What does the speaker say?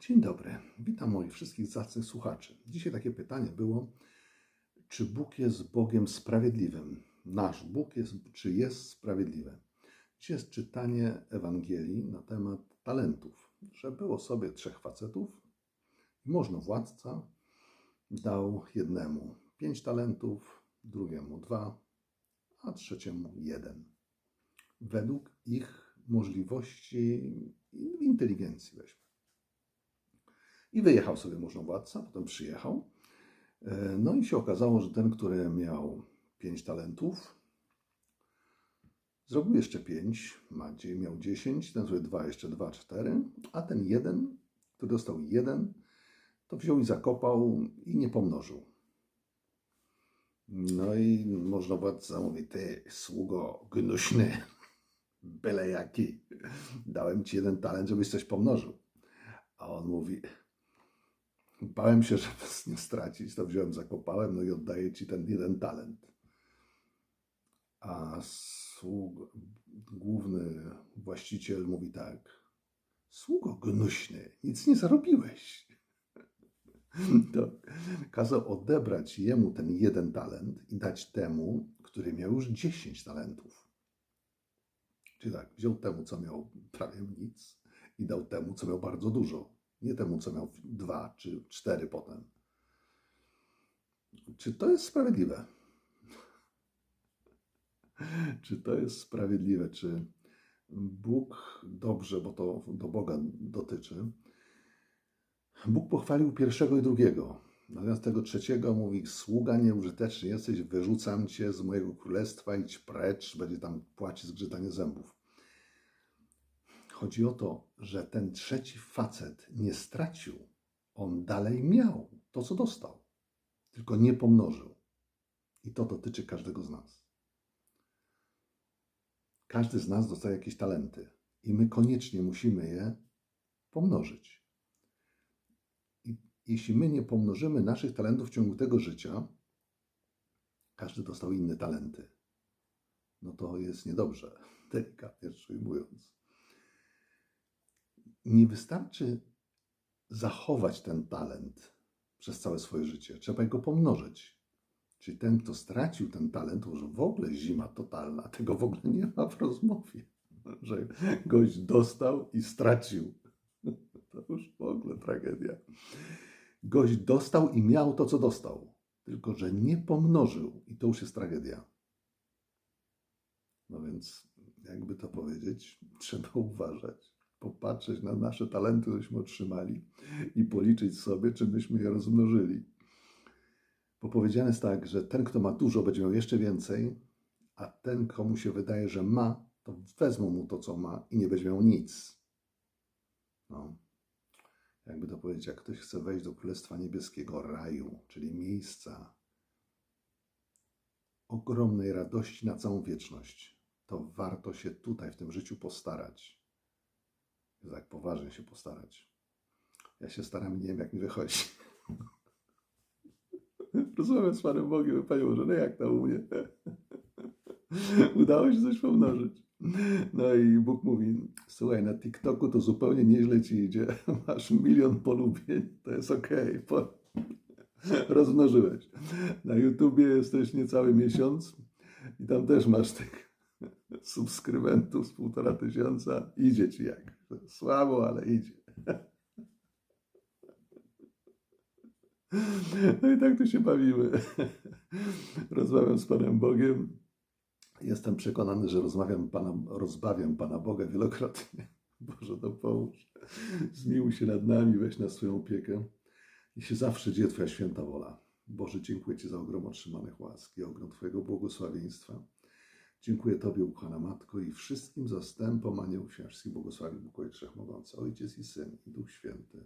Dzień dobry, witam moich wszystkich zacnych słuchaczy. Dzisiaj takie pytanie było, czy Bóg jest Bogiem sprawiedliwym? Nasz Bóg jest, czy jest sprawiedliwy? Dzisiaj jest czytanie Ewangelii na temat talentów, że było sobie trzech facetów i można władca dał jednemu pięć talentów, drugiemu dwa, a trzeciemu jeden. Według ich możliwości i inteligencji weźmy. I wyjechał sobie możnowładca, potem przyjechał. E, No i się okazało, że ten, który miał pięć talentów, zrobił jeszcze pięć, miał dziesięć, ten sobie dwa, jeszcze dwa, cztery, a ten jeden, który dostał jeden, to wziął i zakopał i nie pomnożył. No i możnowładca mówi, ty sługo gnuśny, byle jaki, dałem ci jeden talent, żebyś coś pomnożył. A on mówi, Bałem się, że was nie stracić, to wziąłem, zakopałem, no i oddaję ci ten jeden talent. A sług, główny właściciel mówi tak, sługo gnuśny, nic nie zarobiłeś. To kazał odebrać jemu ten jeden talent i dać temu, który miał już dziesięć talentów. Czyli tak, wziął temu, co miał prawie nic i dał temu, co miał bardzo dużo. Nie temu, co miał dwa czy cztery potem. Czy to jest sprawiedliwe? Czy to jest sprawiedliwe? Czy Bóg dobrze, bo to do Boga dotyczy, Bóg pochwalił pierwszego i drugiego. Natomiast tego trzeciego mówi, sługa nieużyteczny jesteś, wyrzucam cię z mojego królestwa, idź precz, będzie tam płaci zgrzytanie zębów. Chodzi o to, że ten trzeci facet nie stracił. On dalej miał to, co dostał, tylko nie pomnożył. I to dotyczy każdego z nas. Każdy z nas dostaje jakieś talenty i my koniecznie musimy je pomnożyć. I jeśli my nie pomnożymy naszych talentów w ciągu tego życia, każdy dostał inne talenty. No to jest niedobrze, delikatnie rzecz ujmując nie wystarczy zachować ten talent przez całe swoje życie. Trzeba go pomnożyć. Czyli ten, kto stracił ten talent, to już w ogóle zima totalna. Tego w ogóle nie ma w rozmowie. Że gość dostał i stracił. To już w ogóle tragedia. Gość dostał i miał to, co dostał. Tylko, że nie pomnożył. I to już jest tragedia. No więc, jakby to powiedzieć, trzeba uważać popatrzeć na nasze talenty, żeśmy otrzymali i policzyć sobie, czy myśmy je rozmnożyli. Bo powiedziane jest tak, że ten, kto ma dużo, będzie miał jeszcze więcej, a ten, komu się wydaje, że ma, to wezmą mu to, co ma i nie będzie miał nic. No. Jakby to powiedzieć, jak ktoś chce wejść do Królestwa Niebieskiego raju, czyli miejsca ogromnej radości na całą wieczność, to warto się tutaj, w tym życiu postarać tak poważnie się postarać. Ja się staram i nie wiem, jak mi wychodzi. Rozmawiam z Panem Bogiem, Panie Boże, no jak to u mnie? Udało się coś pomnożyć. No i Bóg mówi, słuchaj, na TikToku to zupełnie nieźle ci idzie. Masz milion polubień, to jest okej. Okay. Rozmnożyłeś. Na YouTubie jesteś niecały miesiąc i tam też masz tych subskrybentów z półtora tysiąca. Idzie ci jak. Słabo, ale idzie. No i tak tu się bawimy. Rozmawiam z Panem Bogiem. Jestem przekonany, że rozmawiam Pana, rozbawiam Pana Boga wielokrotnie. Boże, to pomóż. Zmiłuj się nad nami, weź na swoją opiekę. I się zawsze dzieje Twoja święta wola. Boże, dziękuję Ci za ogrom otrzymanych łask i ogrom Twojego błogosławieństwa. Dziękuję Tobie, ukochana Matko, i wszystkim zastępom aniołów świętych błogosławi Bóg Ojciec Wszechmogący, Ojciec i Syn i Duch Święty.